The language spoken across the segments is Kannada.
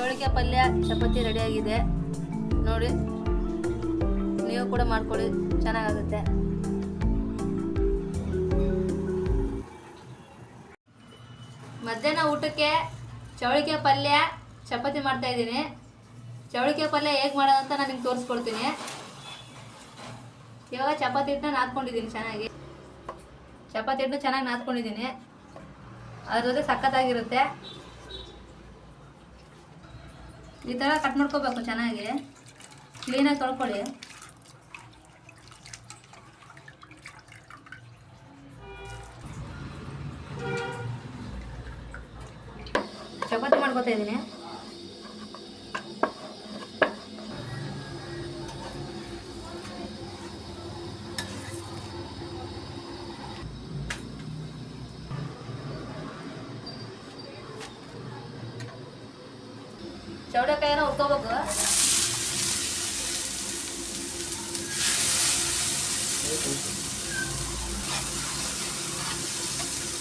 ಚೌಳಿಕಾಯಿ ಪಲ್ಯ, ಚಪಾತಿ ರೆಡಿಯಾಗಿದೆ. ನೋಡಿ, ನೀವು ಕೂಡ ಮಾಡ್ಕೊಳ್ಳಿ, ಚೆನ್ನಾಗಾಗುತ್ತೆ. ಮಧ್ಯಾಹ್ನ ಊಟಕ್ಕೆ ಚೌಳಿಕೆ ಪಲ್ಯ, ಚಪಾತಿ ಮಾಡ್ತಾ ಇದ್ದೀನಿ. ಚೌಳಿಕೆ ಪಲ್ಯ ಹೇಗೆ ಮಾಡೋದಂತ ನಾನು ನಿಮ್ಗೆ ತೋರಿಸ್ಕೊಡ್ತೀನಿ. ಇವಾಗ ಚಪಾತಿ ಹಿಟ್ಟನ್ನ ನಾದ್ಕೊಂಡಿದ್ದೀನಿ ಚೆನ್ನಾಗಿ. ಚಪಾತಿ ಹಿಟ್ಟನ್ನ ಚೆನ್ನಾಗಿ ನಾದ್ಕೊಂಡಿದ್ದೀನಿ. ಅದ್ರ ಜೊತೆ ಸಖತ್ತಾಗಿರುತ್ತೆ ಈ ಥರ ಕಟ್ ಮಾಡ್ಕೋಬೇಕು ಚೆನ್ನಾಗಿ. ಕ್ಲೀನಾಗಿ ತೊಳ್ಕೊಳ್ಳಿ. ಚಪಾತಿ ಮಾಡ್ಕೊತಾ ಇದ್ದೀನಿ. ಚೌಡೆಕಾಯಿನ ಹುರ್ಕೋಬೇಕು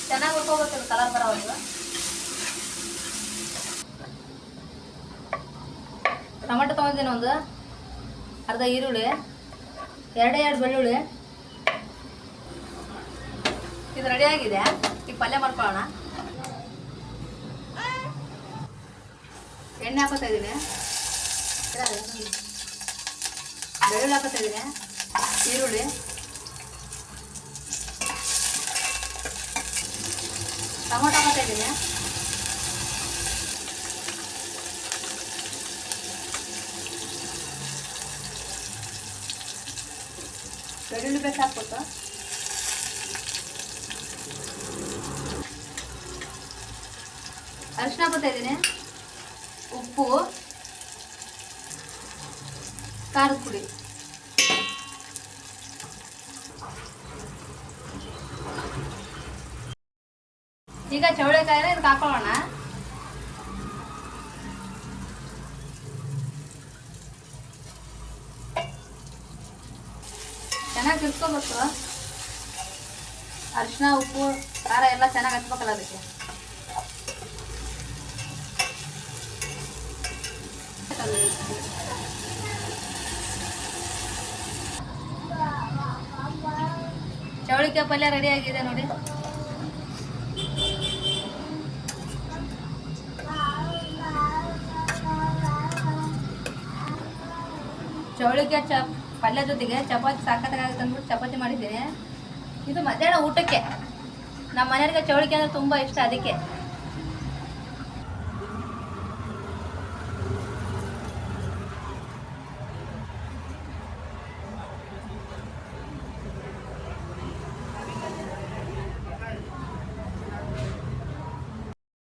ಚೆನ್ನಾಗಿ ಹುರ್ಕೋಬೇಕು ಕಲರ್ ಬರೋವರೆಗೂ ಟೊಮೆಟೊ ತೊಗೊಂತೀನಿ ಒಂದು ಅರ್ಧ ಈರುಳ್ಳಿ, ಎರಡೇ ಎರಡು ಬೆಳ್ಳುಳ್ಳಿ. ಇದು ರೆಡಿ ಆಗಿದೆ. ಈಗ ಪಲ್ಯ ಮಾಡ್ಕೊಳ್ಳೋಣ. ಎಣ್ಣೆ ಹಾಕೋತಾ ಇದ್ದೀನಿ. ಬೆಳ್ಳುಳ್ಳಿ ಹಾಕೋತಾ ಇದ್ದೀನಿ. ಈರುಳ್ಳಿ. ಟೊಮೊಟೊ ಹಾಕೋತಾ ಇದ್ದೀನಿ. ಬೆಳ್ಳುಳ್ಳಿ ಬೇಕು ಹಾಕ್ಬೇಕು. ಅರಿಶಿನ ಹಾಕೋತಾ ಇದ್ದೀನಿ. ಉಪ್ಪು, ಖಾರದ ಪುಡಿ. ಈಗ ಚೌಳೆಕಾಯಿನ ಇದಕ್ಕೆ ಹಾಕೊಳ್ಳೋಣ. ಚೆನ್ನಾಗಿ ತಿರ್ಸ್ಕೋಬೇಕು. ಅರಿಶಿನ ಉಪ್ಪು, ಖಾರ ಎಲ್ಲ ಚೆನ್ನಾಗಿ ಹಚ್ಬೇಕಲ್ಲ ಅದಕ್ಕೆ. ಚೌಳಿಕಾಯಿ ಪಲ್ಯ ರೆಡಿ ಆಗಿದೆ ನೋಡಿ. ಚೌಳಿಕಾಯಿ ಚ ಪಲ್ಯ ಜೊತೆಗೆ ಚಪಾತಿ ಸಾಕತ್ತಾಗುತ್ತೆ ಅಂದ್ಬಿಟ್ಟು ಚಪಾತಿ ಮಾಡಿದ್ದೀನಿ. ಇದು ಮಧ್ಯಾಹ್ನ ಊಟಕ್ಕೆ. ನಮ್ಮ ಮನೆಯವ್ರಿಗೆ ಚೌಳಿಕೆ ಅಂದರೆ ತುಂಬ ಇಷ್ಟ ಅದಕ್ಕೆ.